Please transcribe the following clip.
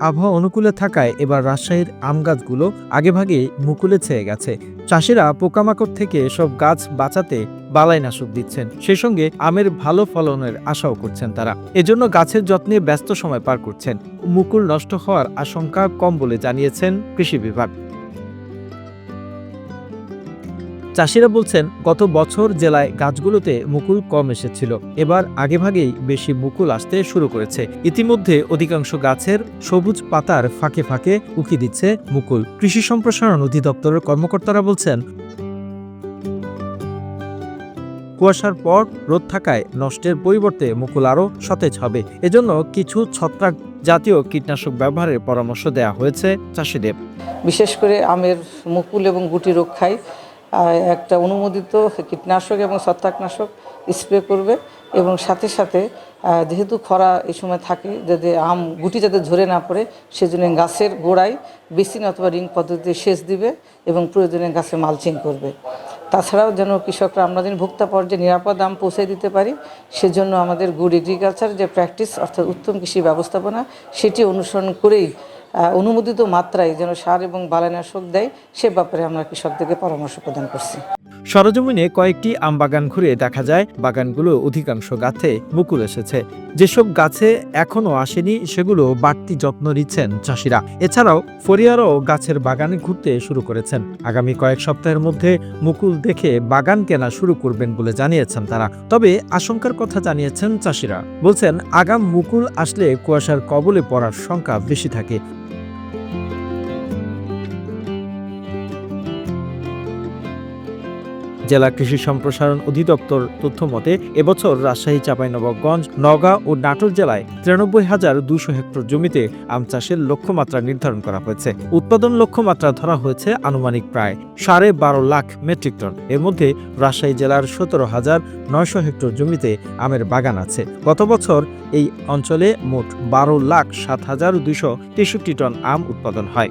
আবহাওয়া অনুকূলে থাকায় এবার রাজশাহীর আম গাছগুলো আগেভাগে মুকুলে ছেয়ে গেছে। চাষিরা পোকামাকড় থেকে সব গাছ বাঁচাতে বালাইনাশক দিচ্ছেন। সেই সঙ্গে আমের ভালো ফলনের আশাও করছেন তারা। এজন্য গাছের যত্নে ব্যস্ত সময় পার করছেন। মুকুল নষ্ট হওয়ার আশঙ্কা কম বলে জানিয়েছেন কৃষি বিভাগ। চাষিরা বলছেন, গত বছর জেলায় গাছগুলোতে মুকুল কম এসেছিল। এবার আগেভাগেই বেশি মুকুল আসতে শুরু করেছে। ইতিমধ্যে অধিকাংশ গাছের সবুজ পাতার ফাঁকে ফাঁকে উকি দিচ্ছে মুকুল। কৃষি সম্প্রসারণ অধিদপ্তরের কর্মকর্তারা বলছেন, কুয়াশার পর রোদ থাকায় নষ্টের পরিবর্তে মুকুল আরও সতেজ হবে। এজন্য কিছু ছত্রাক জাতীয় কীটনাশক ব্যবহারের পরামর্শ দেওয়া হয়েছে চাষিদের। বিশেষ করে আমের মুকুল এবং গুটি রক্ষায় একটা অনুমোদিত কীটনাশক এবং ছত্রাকনাশক স্প্রে করবে এবং সাথে সাথে যেহেতু খরা এই সময় থাকে যাতে আম, গুটি যাতে ঝরে না পড়ে, সেজন্য গাছের গোড়ায় বেসিন অথবা রিং পদ্ধতিতে সেচ দিবে এবং প্রয়োজনে গাছে মালচিং করবে। তাছাড়াও যেন কৃষকরা আমরা যেন ভোক্তা পর্যায়ে নিরাপদ আম পৌঁছে দিতে পারি, সেজন্য আমাদের গুড এগ্রিকালচার যে প্র্যাকটিস, অর্থাৎ উত্তম কৃষি ব্যবস্থাপনা, সেটি অনুসরণ করেই অনুমোদিত মাত্রায় যেন সার এবং বালানাশক দেয়, সে ব্যাপারে আমরা কৃষকদেরকে পরামর্শ প্রদান করছি। সরজমিনে কয়েকটি আম বাগান ঘুরে দেখা যায়, বাগানগুলো অধিকাংশ গাছে মুকুল এসেছে। যেসব গাছে এখনও আসেনি, সেগুলো বাড়তি যত্ন নিচ্ছেন চাষিরা। এছাড়াও ফরিয়ারও গাছের বাগানে ঘুরতে শুরু করেছেন। আগামী কয়েক সপ্তাহের মধ্যে মুকুল দেখে বাগান কেনা শুরু করবেন বলে জানিয়েছেন তারা। তবে আশঙ্কার কথা জানিয়েছেন চাষিরা। বলছেন, আগাম মুকুল আসলে কুয়াশার কবলে পড়ার সংখ্যা বেশি থাকে। জেলা কৃষি সম্প্রসারণ অধিদপ্তর তথ্য মতে, এবছর রাজশাহী, চাঁপাইনবাবগঞ্জ নওগাঁ ও নাটোর জেলায় তিরানব্বই হাজার দুশো হেক্টর জমিতে আম চাষের লক্ষ্যমাত্রা নির্ধারণ করা হয়েছে। উৎপাদন লক্ষ্যমাত্রা ধরা হয়েছে আনুমানিক প্রায় সাড়ে বারো লাখ মেট্রিক টন। এর মধ্যে রাজশাহী জেলার সতেরো হাজার নয়শো হেক্টর জমিতে আমের বাগান আছে। গত বছর এই অঞ্চলে মোট বারো লাখ সাত হাজার দুইশো তেষট্টি টন আম উৎপাদন হয়।